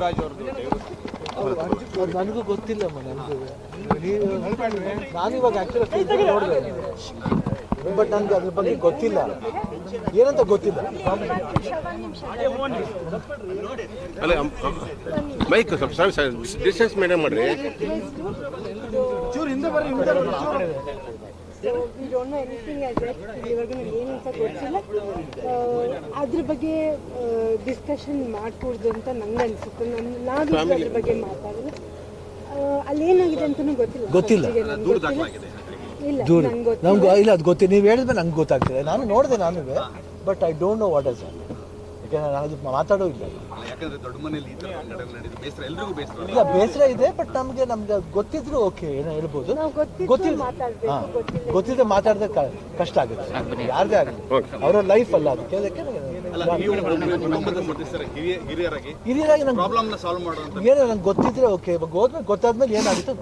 ಗುರುರಾಜ್ ಅವ್ರದ್ದು ನನಗೂ ಗೊತ್ತಿಲ್ಲ ನನಗೂ. ನೀವು ನಾನು ಇವಾಗ ಆ್ಯಕ್ಚುಲಿ ನೋಡಿದೆ ಬಟ್ ನನಗೆ ಅದ್ರ ಬಗ್ಗೆ ಗೊತ್ತಿಲ್ಲ. ಏನಂತ ಗೊತ್ತಿಲ್ಲ. ಅಲ್ಲ ಮೈಕ್ ಸ್ವಲ್ಪ ಡಿಸ್ಟೆನ್ಸ್ ಮೇಂಟೈನ್ ಮಾಡ್ರಿ. ಚೂರು ಹಿಂದೆ ಬರ್ರಿ ಹಿಂದೆ ಅದ್ರ ಬಗ್ಗೆ ಡಿಸ್ಕಷನ್ ಮಾಡ್ಕೂಡ್ದು ಅಂತ ನಂಗೆ ಅನ್ಸುತ್ತೆ. ನಾನು ನಾನು ಅದ್ರ ಬಗ್ಗೆ ಮಾತಾಡೋದು. ಅಲ್ಲಿ ಏನಾಗಿದೆ ಅಂತಲೂ ಗೊತ್ತಿಲ್ಲ. ಗೊತ್ತಿಲ್ಲ. ಇಲ್ಲ ದೂರ. ನಂಗೆ ಗೊತ್ತಿಲ್ಲ ಇಲ್ಲ ಅದು ಗೊತ್ತಿಲ್ಲ ನೀವು ಹೇಳಿದ್ರೆ ನಂಗೆ ಗೊತ್ತಾಗ್ತದೆ. ನಾನು ನೋಡಿದೆ ನಾನು but I don't know what is ಯಾಕಂದ್ರೆ ನಾನು ಅದು ಮಾತಾಡೋ ಇಲ್ಲ. ಇಲ್ಲ ಬೇಸರ ಇದೆ ಬಟ್ ನಮಗೆ ನಮ್ಗೆ ಗೊತ್ತಿದ್ರು ಓಕೆ ಏನೋ ಹೇಳ್ಬೋದು. ಗೊತ್ತಿಲ್ಲ ಮಾತಾಡ್ಬೇಕು, ಗೊತ್ತಿಲ್ಲ. ಗೊತ್ತಿದ್ರೆ ಮಾತಾಡಿದ್ರೆ ಕ- ಕಷ್ಟ ಆಗುತ್ತೆ. ಯಾರದೇ ಆಗಲಿ. ಅವರ ಲೈಫ್ ಅಲ್ಲ ಅದಕ್ಕೆ ಅದಕ್ಕೆ ಹಿರಿಯರಾಗಿ ಹಿರಿಯರಾಗಿ ನಂಗೆ ಪ್ರಾಬ್ಲಮ್ನ ಸಾಲ್ವ್ ಮಾಡುವಂತ ಏನೋ ನಂಗೆ ಗೊತ್ತಿದ್ರೆ ಓಕೆ ಹೋದ್ಮೇಲೆ ಗೊತ್ತಾದ್ಮೇಲೆ ಏನಾಗುತ್ತೆ